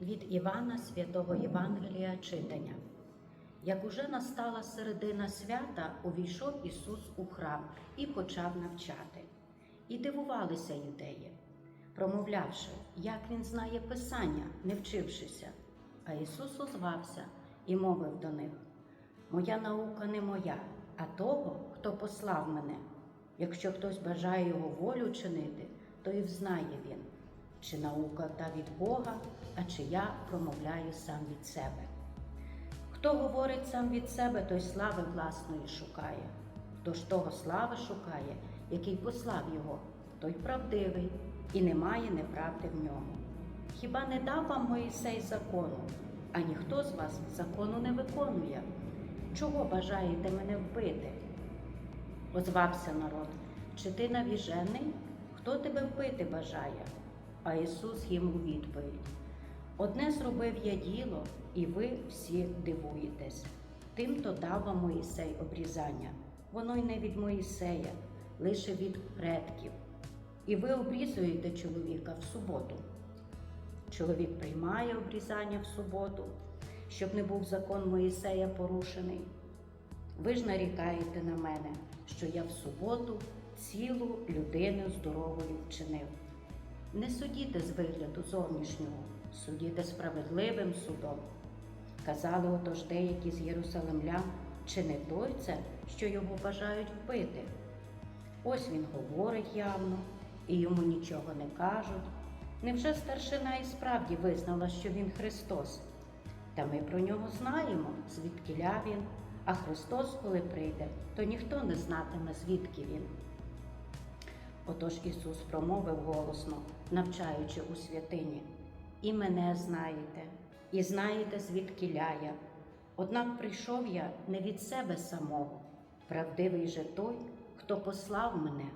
Від Івана Святого Євангелія читання. Як уже настала середина свята, увійшов Ісус у храм і почав навчати. І дивувалися юдеї, промовлявши, як він знає Писання, не вчившися. А Ісус озвався і мовив до них: Моя наука не моя, а того, хто послав мене. Якщо хтось бажає його волю чинити, то і взнає він, чи наука та від Бога, а чи я промовляю сам від себе. Хто говорить сам від себе, той слави власної шукає. Хто ж того слави шукає, який послав його, той правдивий, і немає неправди в ньому. Хіба не дав вам Моїсей закону, а ніхто з вас закону не виконує? Чого бажаєте мене вбити? Озвався народ, чи ти навіжений? Хто тебе вбити бажає? А Ісус їм у відповідь: Одне зробив я діло, і ви всі дивуєтесь. Тим то дав вам Моїсей обрізання. Воно й не від Моїсея, лише від предків. І ви обрізуєте чоловіка в суботу. Чоловік приймає обрізання в суботу, щоб не був закон Моїсея порушений. Ви ж нарікаєте на мене, що я в суботу цілу людину здоровою вчинив. Не судіте з вигляду зовнішнього, судіте справедливим судом. Казали отож деякі з Єрусалимлян, чи не той це, що його бажають вбити. Ось він говорить явно, і йому нічого не кажуть. Невже старшина і справді визнала, що він Христос? Та ми про нього знаємо, звідкиля він, а Христос, коли прийде, то ніхто не знатиме, звідки він. Отож Ісус промовив голосно, навчаючи у святині, і мене знаєте, і знаєте, звідкиля я. Однак прийшов я не від себе самого, правдивий же той, хто послав мене,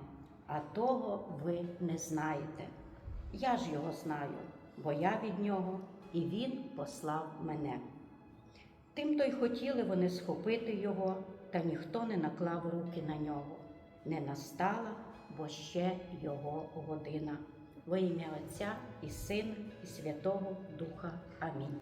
а того ви не знаєте. Я ж його знаю, бо я від нього, і він послав мене. Тим то й хотіли вони схопити його, та ніхто не наклав руки на нього. Не настала, бо ще його година. Во ім'я Отця і Сина, і Святого Духа. Амінь.